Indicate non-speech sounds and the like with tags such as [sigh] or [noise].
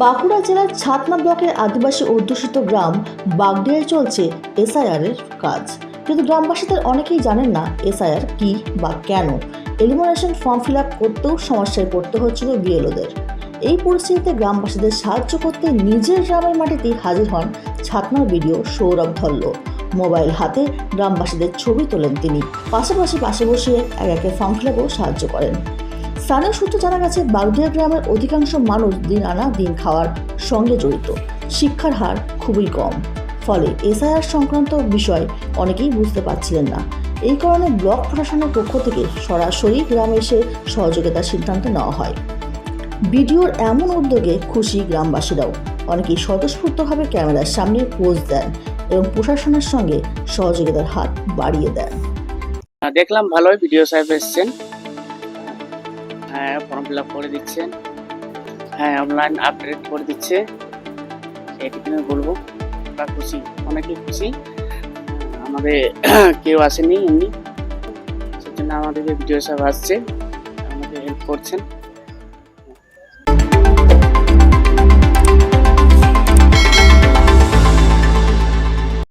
বাঁকুড়া জেলার ছাতনা ব্লকের আদিবাসী অধ্যুষিত গ্রাম বাগডিয়ায় চলছে এসআইআর এর কাজ। কিন্তু গ্রামবাসীদের অনেকেই জানেন না এসআইআর কি বা কেন। এলিমিনেশন ফর্ম ফিল আপ করতেও সমস্যায় পড়তে হচ্ছিল বিএলওদের। এই পরিস্থিতিতে গ্রামবাসীদের সাহায্য করতে নিজের গ্রামের মাটিতেই হাজির হন ছাতনার বিডিও সৌরভ ধল্ল। মোবাইল হাতে গ্রামবাসীদের ছবি তোলেন তিনি। পাশাপাশি পাশে বসিয়ে এক একে ফর্ম ফিল আপেও সাহায্য করেন। স্থানীয় সূত্রে জানা গেছে, বাগদিয়া গ্রামের অধিকাংশ মানুষ দিন আনা দিন খাওয়ার সঙ্গে জড়িত। শিক্ষার হার খুবই কম। ফলে এসআইআর সংক্রান্ত বিষয় অনেকেই বুঝতে পারছিলেন না। এই কারণে ব্লক প্রশাসনের পক্ষ থেকে সরাসরি গ্রামে এসে সহযোগিতার সিদ্ধান্ত নেওয়া হয়। বিডিওর এমন উদ্যোগে খুশি গ্রামবাসীরাও। অনেকেই স্বতঃস্ফূর্তভাবে ক্যামেরার সামনে পোজ দেন এবং প্রশাসনের সঙ্গে সহযোগিতার হাত বাড়িয়ে দেন। দেখলাম ভালোই ভিডিও সাহেব এসছেন। হ্যাঁ ফর্ম ফিল আপ করে দিচ্ছেন হ্যাঁ অনলাইন আপডেট করে দিচ্ছে। এটুকু বলব? বা খুশি, অনেকেই খুশি। আমাদের [clears throat] কেউ আসেনি, এমনি। সেজন্য আমাদের ভিডিও সব আসছে, আমাদের হেল্প করছেন।